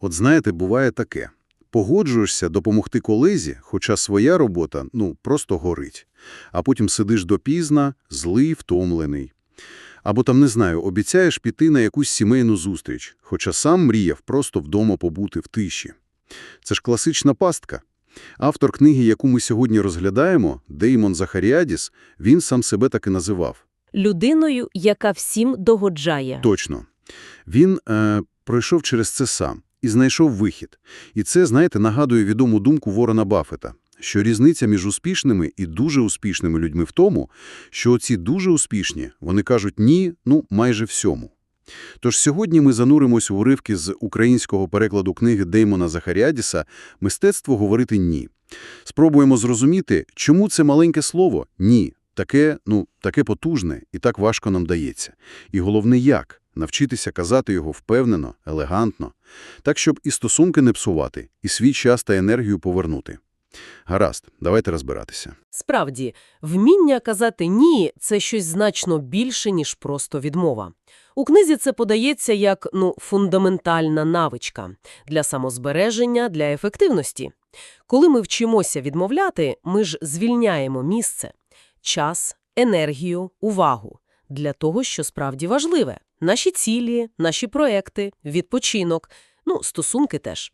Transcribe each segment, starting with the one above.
От знаєте, буває таке. Погоджуєшся допомогти колезі, хоча своя робота, ну, просто горить. А потім сидиш допізна, злий, втомлений. Або там, не знаю, обіцяєш піти на якусь сімейну зустріч, хоча сам мріяв просто вдома побути в тиші. Це ж класична пастка. Автор книги, яку ми сьогодні розглядаємо, Деймон Захаріадіс, він сам себе так і називав. Людиною, яка всім догоджає. Точно. Він е, пройшов через це сам і знайшов вихід. І це, знаєте, нагадує відому думку Ворона Баффета, що різниця між успішними і дуже успішними людьми в тому, що оці дуже успішні, вони кажуть «ні», ну, майже всьому. Тож сьогодні ми зануримось у уривки з українського перекладу книги Деймона Захаріадіса «Мистецтво говорити «ні». Спробуємо зрозуміти, чому це маленьке слово «ні» таке, ну, таке потужне і так важко нам дається. І головне як – навчитися казати його впевнено, елегантно, так, щоб і стосунки не псувати, і свій час та енергію повернути. Гаразд, давайте розбиратися. Справді, вміння казати «ні» – це щось значно більше, ніж просто відмова. У книзі це подається як ну, фундаментальна навичка для самозбереження, для ефективності. Коли ми вчимося відмовляти, ми ж звільняємо місце, час, енергію, увагу для того, що справді важливе – наші цілі, наші проекти, відпочинок, ну, стосунки теж.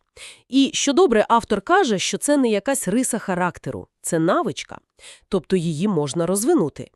І, що добре, автор каже, що це не якась риса характеру, це навичка, тобто її можна розвинути.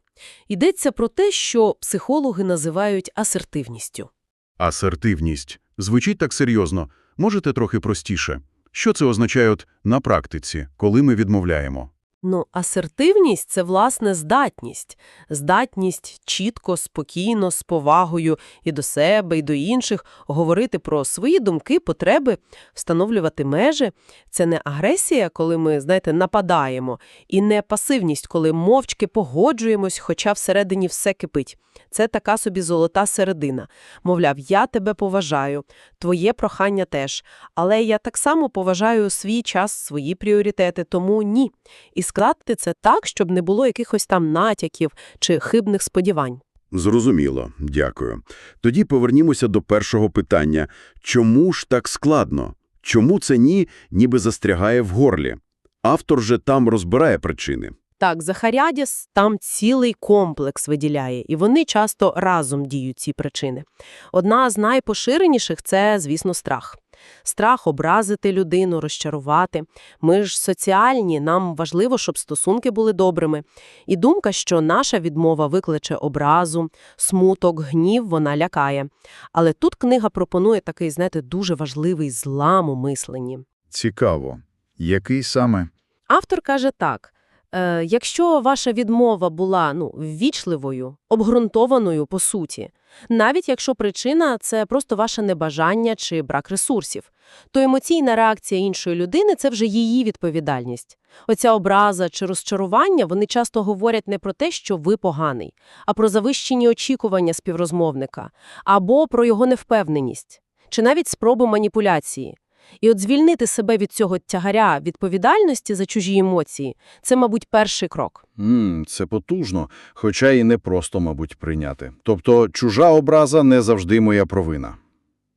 Йдеться про те, що психологи називають асертивністю. Асертивність. Звучить так серйозно. Можете трохи простіше? Що це означає от на практиці, коли ми відмовляємо? Ну, асертивність – це, власне, здатність. Здатність чітко, спокійно, з повагою і до себе, і до інших говорити про свої думки, потреби, встановлювати межі. Це не агресія, коли ми, знаєте, нападаємо, і не пасивність, коли мовчки погоджуємось, хоча всередині все кипить. Це така собі золота середина. Мовляв, я тебе поважаю, твоє прохання теж, але я так само поважаю свій час, свої пріоритети, тому ні. І складати це так, щоб не було якихось там натяків чи хибних сподівань. Зрозуміло, дякую. Тоді повернімося до першого питання. Чому ж так складно? Чому це «ні» ніби застрягає в горлі? Автор же там розбирає причини. Так, Захарядіс там цілий комплекс виділяє, і вони часто разом діють ці причини. Одна з найпоширеніших – це, звісно, страх. Страх образити людину, розчарувати. Ми ж соціальні, нам важливо, щоб стосунки були добрими. І думка, що наша відмова викличе образу, смуток, гнів, вона лякає. Але тут книга пропонує такий, знаєте, дуже важливий злам у мисленні. Цікаво. Який саме? Автор каже так. Е, якщо ваша відмова була ну, ввічливою, обґрунтованою по суті, навіть якщо причина – це просто ваше небажання чи брак ресурсів, то емоційна реакція іншої людини – це вже її відповідальність. Оця образа чи розчарування, вони часто говорять не про те, що ви поганий, а про завищені очікування співрозмовника, або про його невпевненість, чи навіть спробу маніпуляції. І от звільнити себе від цього тягаря відповідальності за чужі емоції – це, мабуть, перший крок. М, це потужно, хоча і не просто, мабуть, прийняти. Тобто чужа образа не завжди моя провина.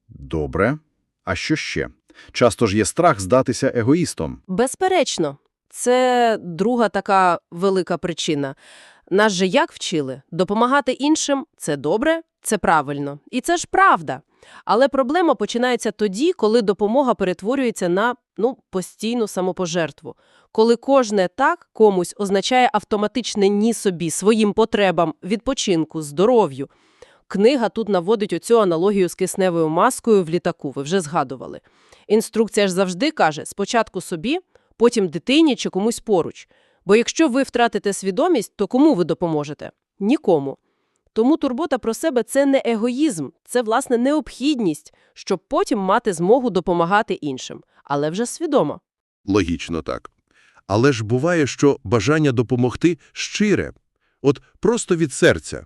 Добре. А що ще? Часто ж є страх здатися егоїстом. Безперечно, це друга така велика причина. Нас же як вчили? Допомагати іншим – це добре, це правильно. І це ж правда. Але проблема починається тоді, коли допомога перетворюється на ну, постійну самопожертву. Коли кожне «так» комусь означає автоматичне «ні» собі, своїм потребам, відпочинку, здоров'ю. Книга тут наводить оцю аналогію з кисневою маскою в літаку, ви вже згадували. Інструкція ж завжди каже спочатку собі, потім дитині чи комусь поруч. Бо якщо ви втратите свідомість, то кому ви допоможете? Нікому. Тому турбота про себе – це не егоїзм, це, власне, необхідність, щоб потім мати змогу допомагати іншим. Але вже свідомо. Логічно так. Але ж буває, що бажання допомогти щире, от просто від серця.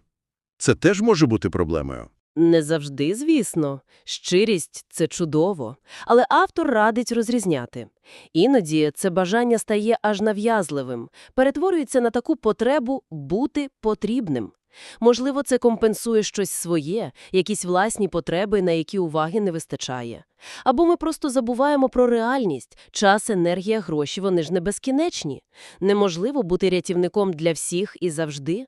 Це теж може бути проблемою. Не завжди, звісно. Щирість – це чудово. Але автор радить розрізняти. Іноді це бажання стає аж нав'язливим, перетворюється на таку потребу бути потрібним. Можливо, це компенсує щось своє, якісь власні потреби, на які уваги не вистачає. Або ми просто забуваємо про реальність. Час, енергія, гроші – вони ж не безкінечні. Неможливо бути рятівником для всіх і завжди.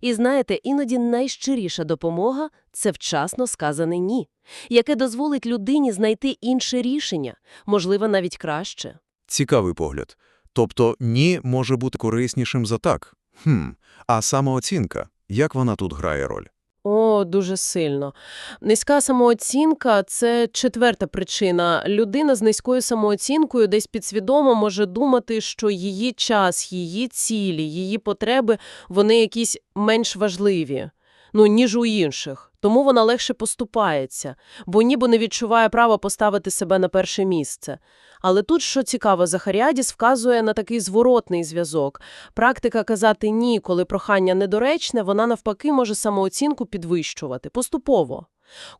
І знаєте, іноді найщиріша допомога – це вчасно сказане «ні», яке дозволить людині знайти інше рішення, можливо, навіть краще. Цікавий погляд. Тобто «ні» може бути кориснішим за «так». Хм. А самооцінка, як вона тут грає роль? О, дуже сильно. Низька самооцінка – це четверта причина. Людина з низькою самооцінкою десь підсвідомо може думати, що її час, її цілі, її потреби – вони якісь менш важливі, ну, ніж у інших. Тому вона легше поступається, бо ніби не відчуває права поставити себе на перше місце. Але тут, що цікаво, Захаріадіс вказує на такий зворотний зв'язок. Практика казати «ні», коли прохання недоречне, вона навпаки може самооцінку підвищувати, поступово.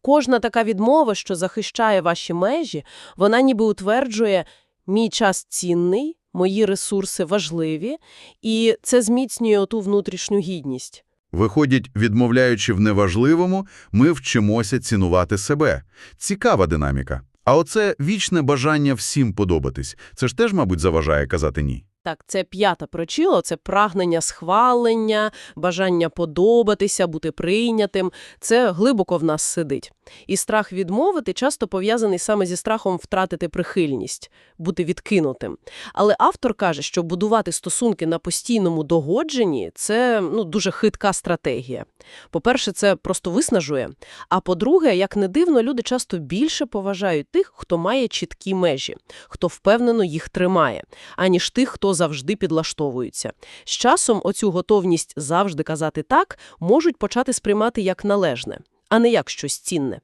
Кожна така відмова, що захищає ваші межі, вона ніби утверджує «мій час цінний», «мої ресурси важливі», і це зміцнює оту внутрішню гідність. Виходить, відмовляючи в неважливому, ми вчимося цінувати себе. Цікава динаміка. А оце вічне бажання всім подобатись. Це ж теж, мабуть, заважає казати «ні». Так, це п'ята причина, це прагнення схвалення, бажання подобатися, бути прийнятим. Це глибоко в нас сидить. І страх відмовити часто пов'язаний саме зі страхом втратити прихильність, бути відкинутим. Але автор каже, що будувати стосунки на постійному догодженні – це ну, дуже хитка стратегія. По-перше, це просто виснажує. А по-друге, як не дивно, люди часто більше поважають тих, хто має чіткі межі, хто впевнено їх тримає, аніж тих, хто завжди підлаштовується. З часом оцю готовність завжди казати «так» можуть почати сприймати як належне, а не як щось цінне.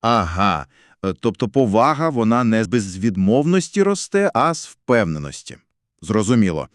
Ага. Е, Тобто повага, вона не з відмовності росте, а з впевненості. Зрозуміло.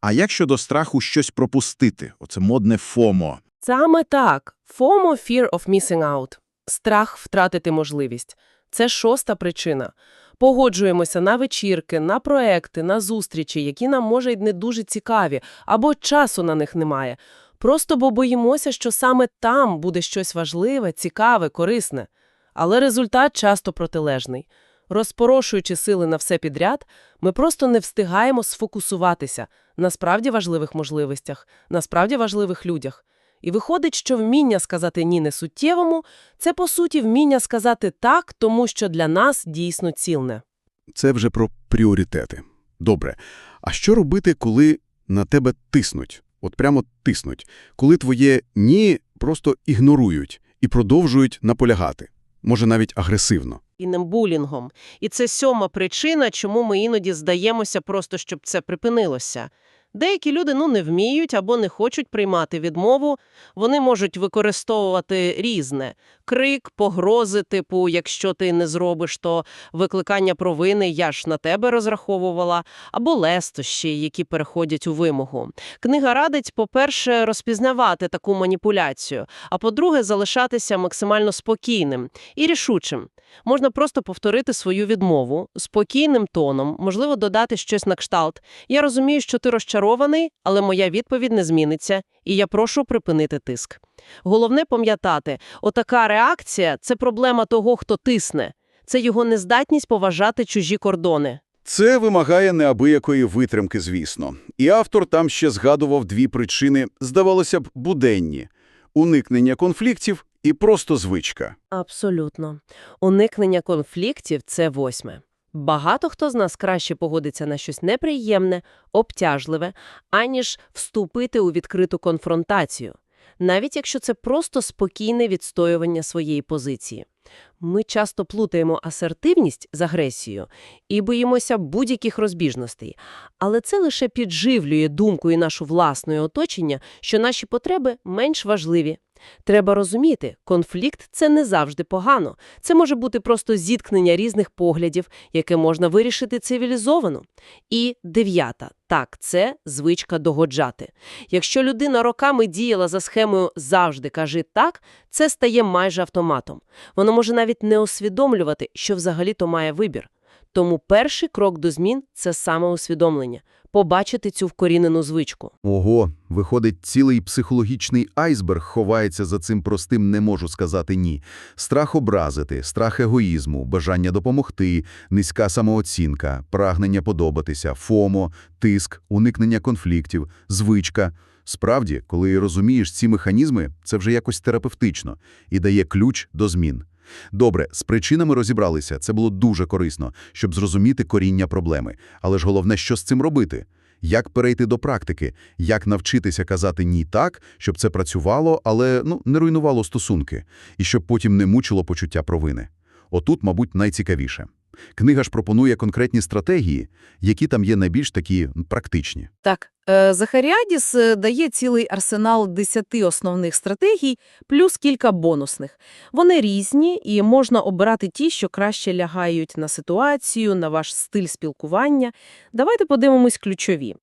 А як щодо страху щось пропустити? Оце модне ФОМО. Саме так. FOMO – Fear of Missing Out. Страх втратити можливість. Це шоста причина. Погоджуємося на вечірки, на проекти, на зустрічі, які нам, може, й не дуже цікаві, або часу на них немає. Просто бо боїмося, що саме там буде щось важливе, цікаве, корисне. Але результат часто протилежний. Розпорошуючи сили на все підряд, ми просто не встигаємо сфокусуватися на справді важливих можливостях, на справді важливих людях. І виходить, що вміння сказати «ні» несуттєвому – це, по суті, вміння сказати «так», тому що для нас дійсно цілне. Це вже про пріоритети. Добре. А що робити, коли на тебе тиснуть? От прямо тиснуть. Коли твоє «ні» просто ігнорують і продовжують наполягати. Може, навіть агресивно. І булінгом. І це сьома причина, чому ми іноді здаємося просто, щоб це припинилося. Деякі люди ну, не вміють або не хочуть приймати відмову. Вони можуть використовувати різне. Крик, погрози, типу, якщо ти не зробиш, то викликання провини «я ж на тебе розраховувала», або лестощі, які переходять у вимогу. Книга радить, по-перше, розпізнавати таку маніпуляцію, а по-друге, залишатися максимально спокійним і рішучим. Можна просто повторити свою відмову спокійним тоном, можливо, додати щось на кшталт. Я розумію, що ти розчарований, але моя відповідь не зміниться, і я прошу припинити тиск. Головне пам'ятати, отака реакція – це проблема того, хто тисне. Це його нездатність поважати чужі кордони. Це вимагає неабиякої витримки, звісно. І автор там ще згадував дві причини, здавалося б, буденні – уникнення конфліктів і просто звичка. Абсолютно. Уникнення конфліктів – це восьме. Багато хто з нас краще погодиться на щось неприємне, обтяжливе, аніж вступити у відкриту конфронтацію, навіть якщо це просто спокійне відстоювання своєї позиції. Ми часто плутаємо асертивність з агресією і боїмося будь-яких розбіжностей, але це лише підживлює думку і нашу власне оточення, що наші потреби менш важливі. Треба розуміти, конфлікт – це не завжди погано. Це може бути просто зіткнення різних поглядів, яке можна вирішити цивілізовано. І дев'ята. Так, це звичка догоджати. Якщо людина роками діяла за схемою «завжди кажи так», це стає майже автоматом. Воно може навіть не усвідомлювати, що взагалі-то має вибір. Тому перший крок до змін – це самоусвідомлення. Побачити цю вкорінену звичку. Ого, виходить, цілий психологічний айсберг ховається за цим простим «не можу сказати ні». Страх образити, страх егоїзму, бажання допомогти, низька самооцінка, прагнення подобатися, фомо, тиск, уникнення конфліктів, звичка. Справді, коли розумієш ці механізми, це вже якось терапевтично і дає ключ до змін. Добре, з причинами розібралися, це було дуже корисно, щоб зрозуміти коріння проблеми. Але ж головне, що з цим робити? Як перейти до практики? Як навчитися казати «ні» так, щоб це працювало, але ну, не руйнувало стосунки, і щоб потім не мучило почуття провини? Отут, мабуть, найцікавіше. Книга ж пропонує конкретні стратегії, які там є найбільш такі практичні. Так, е, Захаріадіс е, дає цілий арсенал 10 основних стратегій, плюс кілька бонусних. Вони різні, і можна обирати ті, що краще лягають на ситуацію, на ваш стиль спілкування. Давайте подивимось ключові.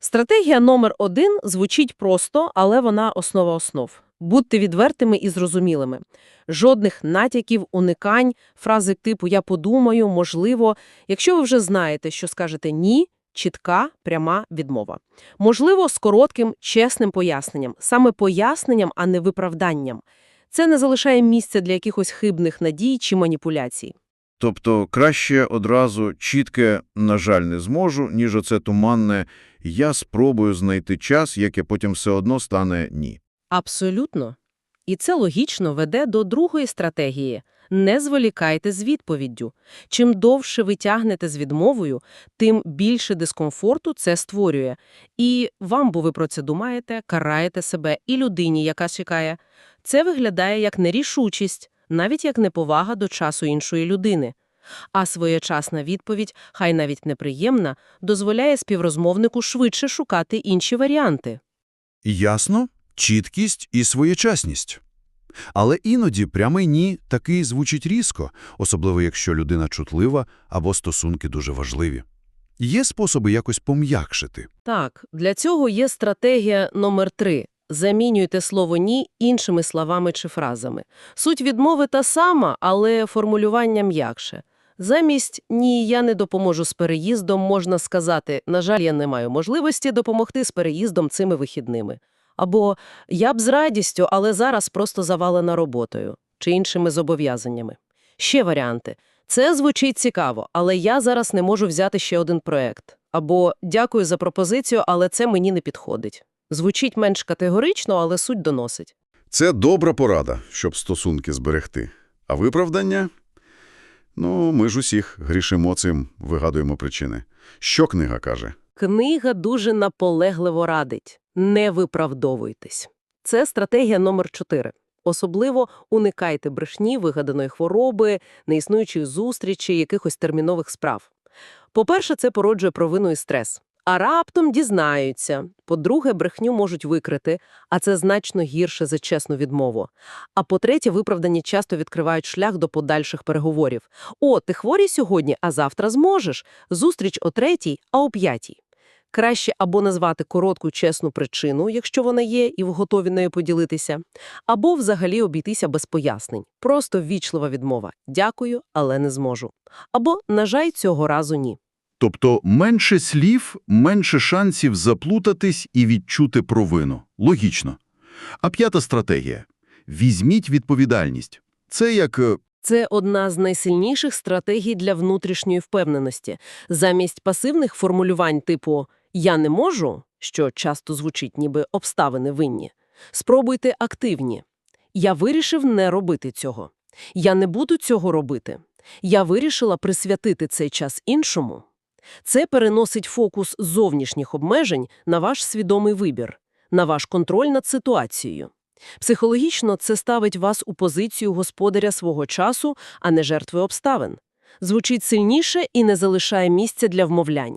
Стратегія номер один звучить просто, але вона основа основ. Будьте відвертими і зрозумілими. Жодних натяків, уникань, фрази типу «я подумаю», «можливо». Якщо ви вже знаєте, що скажете «ні», чітка, пряма відмова. Можливо, з коротким, чесним поясненням. Саме поясненням, а не виправданням. Це не залишає місця для якихось хибних надій чи маніпуляцій. Тобто краще одразу чітке «на жаль, не зможу», ніж оце туманне «я спробую знайти час, яке потім все одно стане ні». Абсолютно. І це логічно веде до другої стратегії – не зволікайте з відповіддю. Чим довше ви тягнете з відмовою, тим більше дискомфорту це створює. І вам, бо ви про це думаєте, караєте себе і людині, яка чекає. Це виглядає як нерішучість, навіть як неповага до часу іншої людини. А своєчасна відповідь, хай навіть неприємна, дозволяє співрозмовнику швидше шукати інші варіанти. Ясно, чіткість і своєчасність. Але іноді прямий «ні» такий звучить різко, особливо якщо людина чутлива або стосунки дуже важливі. Є способи якось пом'якшити. Так, для цього є стратегія номер три. Замінюйте слово «ні» іншими словами чи фразами. Суть відмови та сама, але формулювання м'якше. Замість «ні, я не допоможу з переїздом» можна сказати «на жаль, я не маю можливості допомогти з переїздом цими вихідними». Або «я б з радістю, але зараз просто завалена роботою» чи іншими зобов'язаннями. Ще варіанти. Це звучить цікаво, але я зараз не можу взяти ще один проект. Або «дякую за пропозицію, але це мені не підходить». Звучить менш категорично, але суть доносить. Це добра порада, щоб стосунки зберегти. А виправдання? Ну, ми ж усіх грішимо цим, вигадуємо причини. Що книга каже? Книга дуже наполегливо радить – не виправдовуйтесь. Це стратегія номер 4. Особливо уникайте брехні, вигаданої хвороби, неіснуючих зустрічей, якихось термінових справ. По-перше, це породжує провину і стрес. А раптом дізнаються. По-друге, брехню можуть викрити, а це значно гірше за чесну відмову. А по-третє, виправдані часто відкривають шлях до подальших переговорів. «О, ти хворий сьогодні, а завтра зможеш. Зустріч о третій, а о п'ятій». Краще або назвати коротку чесну причину, якщо вона є, і ви готові нею поділитися, або взагалі обійтися без пояснень. Просто ввічлива відмова «дякую, але не зможу». Або «на жаль, цього разу ні». Тобто менше слів, менше шансів заплутатись і відчути провину. Логічно. А п'ята стратегія – візьміть відповідальність. Це як е, Це одна з найсильніших стратегій для внутрішньої впевненості. Замість пасивних формулювань типу «я не можу», що часто звучить ніби обставини винні, спробуйте активні. «Я вирішив не робити цього». «Я не буду цього робити». «Я вирішила присвятити цей час іншому». Це переносить фокус зовнішніх обмежень на ваш свідомий вибір, на ваш контроль над ситуацією. Психологічно це ставить вас у позицію господаря свого часу, а не жертви обставин. Звучить сильніше і не залишає місця для вмовлянь.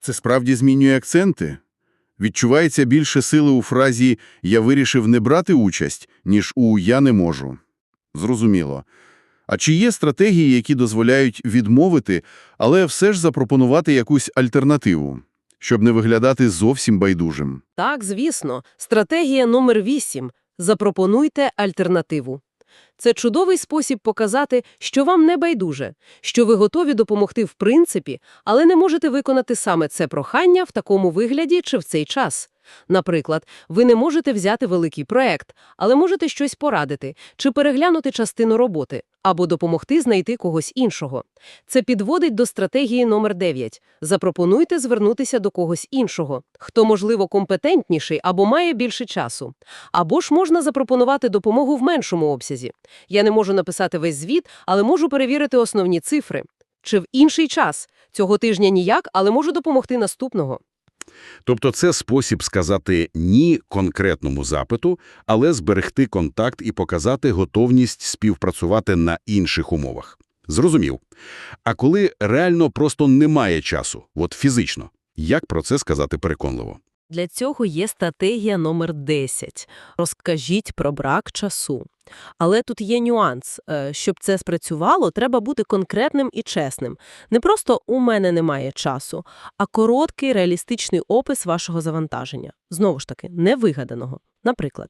Це справді змінює акценти? Відчувається більше сили у фразі «я вирішив не брати участь», ніж у «я не можу». Зрозуміло. А чи є стратегії, які дозволяють відмовити, але все ж запропонувати якусь альтернативу, щоб не виглядати зовсім байдужим? Так, звісно, стратегія номер 8 – запропонуйте альтернативу. Це чудовий спосіб показати, що вам не байдуже, що ви готові допомогти в принципі, але не можете виконати саме це прохання в такому вигляді чи в цей час. Наприклад, ви не можете взяти великий проект, але можете щось порадити, чи переглянути частину роботи, або допомогти знайти когось іншого. Це підводить до стратегії номер 9. Запропонуйте звернутися до когось іншого, хто, можливо, компетентніший або має більше часу. Або ж можна запропонувати допомогу в меншому обсязі. Я не можу написати весь звіт, але можу перевірити основні цифри. Чи в інший час. Цього тижня ніяк, але можу допомогти наступного. Тобто це спосіб сказати «ні» конкретному запиту, але зберегти контакт і показати готовність співпрацювати на інших умовах. Зрозумів. А коли реально просто немає часу, от фізично, як про це сказати переконливо? Для цього є стратегія номер 10. Розкажіть про брак часу. Але тут є нюанс. Е, Щоб це спрацювало, треба бути конкретним і чесним. Не просто «у мене немає часу», а короткий реалістичний опис вашого завантаження. Знову ж таки, невигаданого. Наприклад,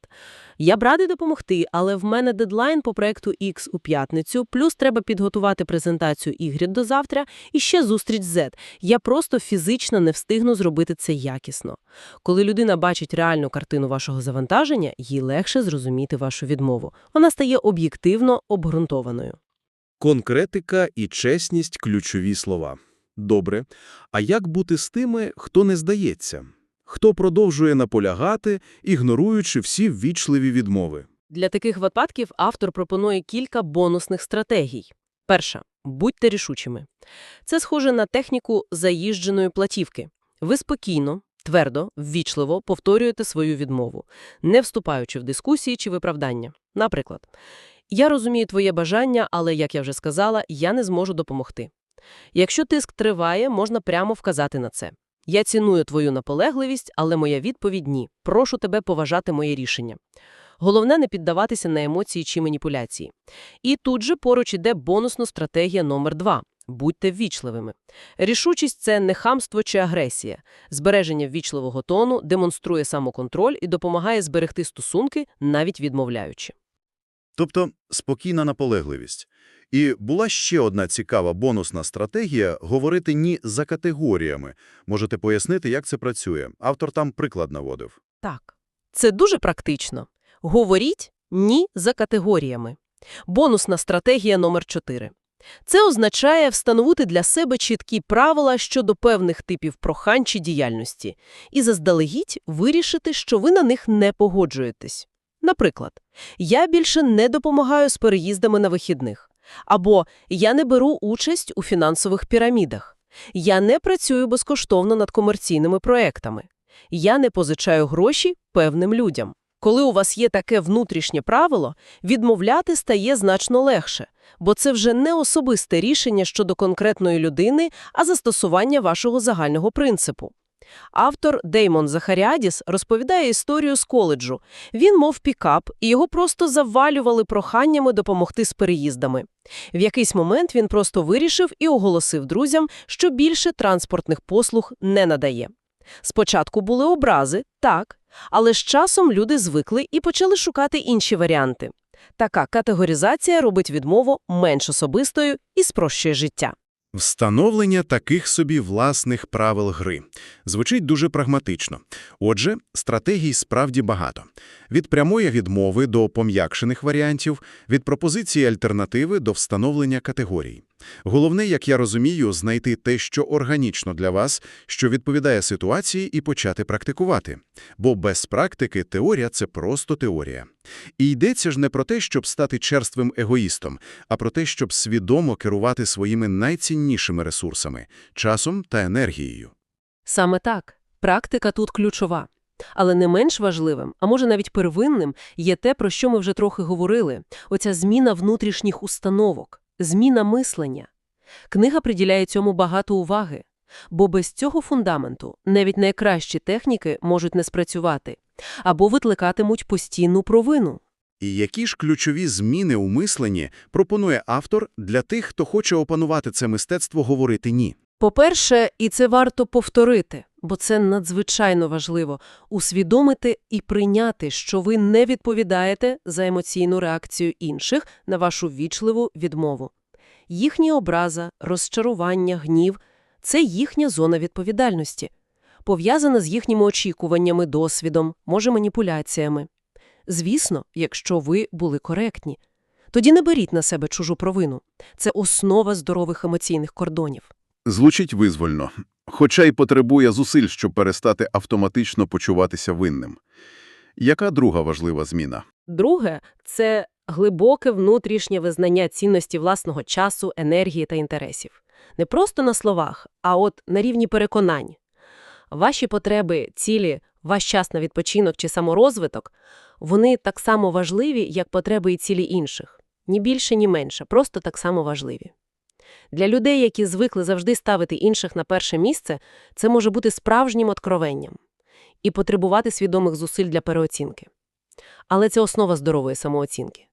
я б радий допомогти, але в мене дедлайн по проекту X у п'ятницю, плюс треба підготувати презентацію Y до завтра і ще зустріч Z. Я просто фізично не встигну зробити це якісно. Коли людина бачить реальну картину вашого завантаження, їй легше зрозуміти вашу відмову. Вона стає об'єктивно обґрунтованою. Конкретика і чесність – ключові слова. Добре. А як бути з тими, хто не здається? Хто продовжує наполягати, ігноруючи всі ввічливі відмови? Для таких випадків автор пропонує кілька бонусних стратегій. Перша – будьте рішучими. Це схоже на техніку заїждженої платівки. Ви спокійно, твердо, ввічливо повторюєте свою відмову, не вступаючи в дискусії чи виправдання. Наприклад, «Я розумію твоє бажання, але, як я вже сказала, я не зможу допомогти». Якщо тиск триває, можна прямо вказати на це. «Я ціную твою наполегливість, але моя відповідь – ні. Прошу тебе поважати моє рішення». Головне не піддаватися на емоції чи маніпуляції. І тут же поруч іде бонусна стратегія номер 2 Будьте ввічливими. Рішучість – це не хамство чи агресія. Збереження ввічливого тону демонструє самоконтроль і допомагає зберегти стосунки, навіть відмовляючи. Тобто спокійна наполегливість. І була ще одна цікава бонусна стратегія – говорити «ні» за категоріями. Можете пояснити, як це працює? Автор там приклад наводив. Так, це дуже практично. Говоріть «ні» за категоріями. Бонусна стратегія номер 4. Це означає встановити для себе чіткі правила щодо певних типів прохань чи діяльності і заздалегідь вирішити, що ви на них не погоджуєтесь. Наприклад, «я більше не допомагаю з переїздами на вихідних» або «я не беру участь у фінансових пірамідах», «я не працюю безкоштовно над комерційними проектами», «я не позичаю гроші певним людям». Коли у вас є таке внутрішнє правило, відмовляти стає значно легше, бо це вже не особисте рішення щодо конкретної людини, а застосування вашого загального принципу. Автор Деймон Захаріадіс розповідає історію з коледжу. Він мов пікап, і його просто завалювали проханнями допомогти з переїздами. В якийсь момент він просто вирішив і оголосив друзям, що більше транспортних послуг не надає. Спочатку були образи, так, але з часом люди звикли і почали шукати інші варіанти. Така категоризація робить відмову менш особистою і спрощує життя. Встановлення таких собі власних правил гри. Звучить дуже прагматично. Отже, стратегій справді багато. Від прямої відмови до пом'якшених варіантів, від пропозиції альтернативи до встановлення категорій. Головне, як я розумію, знайти те, що органічно для вас, що відповідає ситуації, і почати практикувати. Бо без практики теорія – це просто теорія. І йдеться ж не про те, щоб стати черствим егоїстом, а про те, щоб свідомо керувати своїми найціннішими ресурсами – часом та енергією. Саме так. Практика тут ключова. Але не менш важливим, а може навіть первинним, є те, про що ми вже трохи говорили – оця зміна внутрішніх установок, зміна мислення. Книга приділяє цьому багато уваги. Бо без цього фундаменту навіть найкращі техніки можуть не спрацювати або викликатимуть постійну провину. І які ж ключові зміни у мисленні пропонує автор для тих, хто хоче опанувати це мистецтво говорити «ні»? По-перше, і це варто повторити, бо це надзвичайно важливо – усвідомити і прийняти, що ви не відповідаєте за емоційну реакцію інших на вашу вічливу відмову. Їхні образа, розчарування, гнів – це їхня зона відповідальності, пов'язана з їхніми очікуваннями, досвідом, може маніпуляціями. Звісно, якщо ви були коректні. Тоді не беріть на себе чужу провину. Це основа здорових емоційних кордонів. Звучить визвольно, хоча й потребує зусиль, щоб перестати автоматично почуватися винним. Яка друга важлива зміна? Друге – це глибоке внутрішнє визнання цінності власного часу, енергії та інтересів. Не просто на словах, а от на рівні переконань. Ваші потреби, цілі, ваш час на відпочинок чи саморозвиток – вони так само важливі, як потреби і цілі інших. Ні більше, ні менше, просто так само важливі. Для людей, які звикли завжди ставити інших на перше місце, це може бути справжнім откровенням і потребувати свідомих зусиль для переоцінки. Але це основа здорової самооцінки.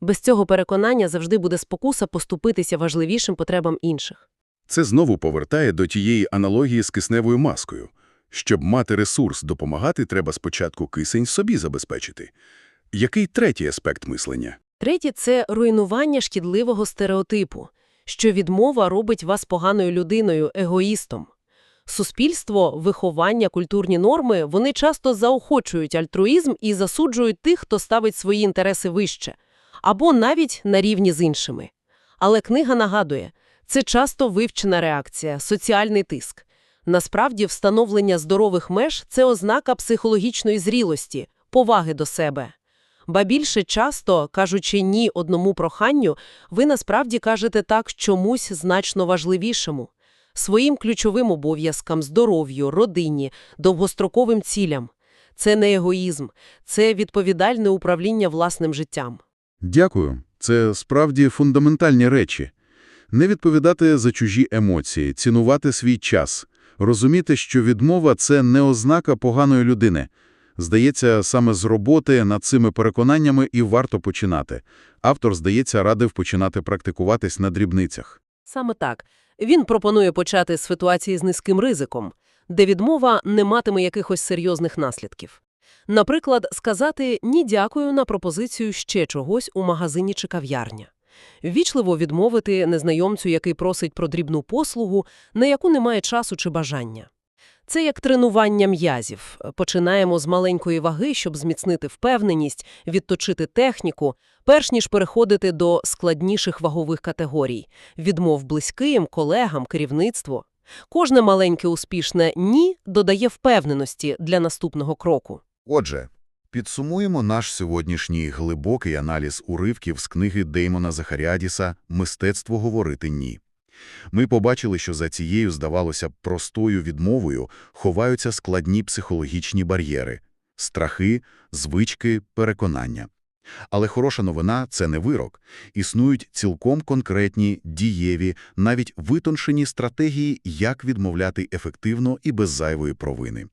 Без цього переконання завжди буде спокуса поступитися важливішим потребам інших. Це знову повертає до тієї аналогії з кисневою маскою. Щоб мати ресурс допомагати, треба спочатку кисень собі забезпечити. Який третій аспект мислення? Третє – це руйнування шкідливого стереотипу, що відмова робить вас поганою людиною, егоїстом. Суспільство, виховання, культурні норми – вони часто заохочують альтруїзм і засуджують тих, хто ставить свої інтереси вище, або навіть на рівні з іншими. Але книга нагадує – це часто вивчена реакція, соціальний тиск. Насправді, встановлення здорових меж – це ознака психологічної зрілості, поваги до себе. Ба більше часто, кажучи «ні» одному проханню, ви насправді кажете «так» чомусь значно важливішому – своїм ключовим обов'язкам, здоров'ю, родині, довгостроковим цілям. Це не егоїзм, це відповідальне управління власним життям. Дякую. Це справді фундаментальні речі. Не відповідати за чужі емоції, цінувати свій час, розуміти, що відмова – це не ознака поганої людини. Здається, саме з роботи над цими переконаннями і варто починати. Автор, здається, радив починати практикуватись на дрібницях. Саме так. Він пропонує почати з ситуації з низьким ризиком, де відмова не матиме якихось серйозних наслідків. Наприклад, сказати «ні дякую» на пропозицію ще чогось у магазині чи кав'ярня. Ввічливо відмовити незнайомцю, який просить про дрібну послугу, на яку немає часу чи бажання. Це як тренування м'язів. Починаємо з маленької ваги, щоб зміцнити впевненість, відточити техніку, перш ніж переходити до складніших вагових категорій – відмов близьким, колегам, керівництву. Кожне маленьке успішне «ні» додає впевненості для наступного кроку. Отже, підсумуємо наш сьогоднішній глибокий аналіз уривків з книги Деймона Захаріадіса «Мистецтво говорити ні». Ми побачили, що за цією, здавалося простою відмовою ховаються складні психологічні бар'єри – страхи, звички, переконання. Але хороша новина – це не вирок. Існують цілком конкретні, дієві, навіть витончені стратегії, як відмовляти ефективно і без зайвої провини.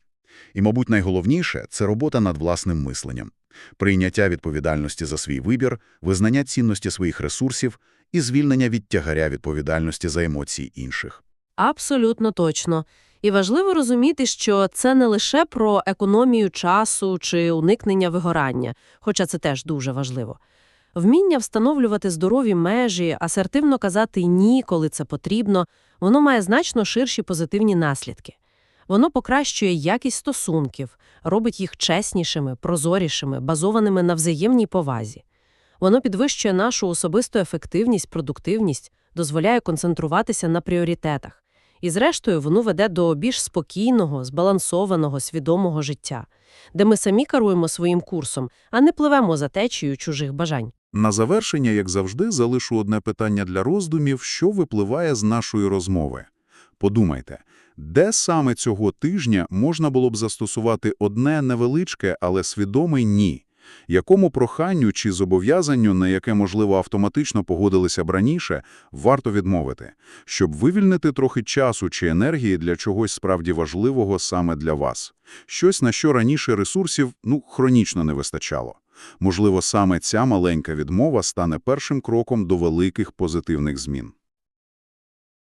І, мабуть, найголовніше – це робота над власним мисленням. Прийняття відповідальності за свій вибір, визнання цінності своїх ресурсів і звільнення від тягаря відповідальності за емоції інших. Абсолютно точно. І важливо розуміти, що це не лише про економію часу чи уникнення вигорання, хоча це теж дуже важливо. Вміння встановлювати здорові межі, асертивно казати «ні», коли це потрібно, воно має значно ширші позитивні наслідки. Воно покращує якість стосунків, робить їх чеснішими, прозорішими, базованими на взаємній повазі. Воно підвищує нашу особисту ефективність, продуктивність, дозволяє концентруватися на пріоритетах. І зрештою, воно веде до більш спокійного, збалансованого, свідомого життя, де ми самі керуємо своїм курсом, а не пливемо за течією чужих бажань. На завершення, як завжди, залишу одне питання для роздумів, що випливає з нашої розмови. Подумайте, де саме цього тижня можна було б застосувати одне невеличке, але свідоме «ні»? Якому проханню чи зобов'язанню, на яке, можливо, автоматично погодилися б раніше, варто відмовити, щоб вивільнити трохи часу чи енергії для чогось справді важливого саме для вас? Щось, на що раніше ресурсів, ну, хронічно не вистачало. Можливо, саме ця маленька відмова стане першим кроком до великих позитивних змін.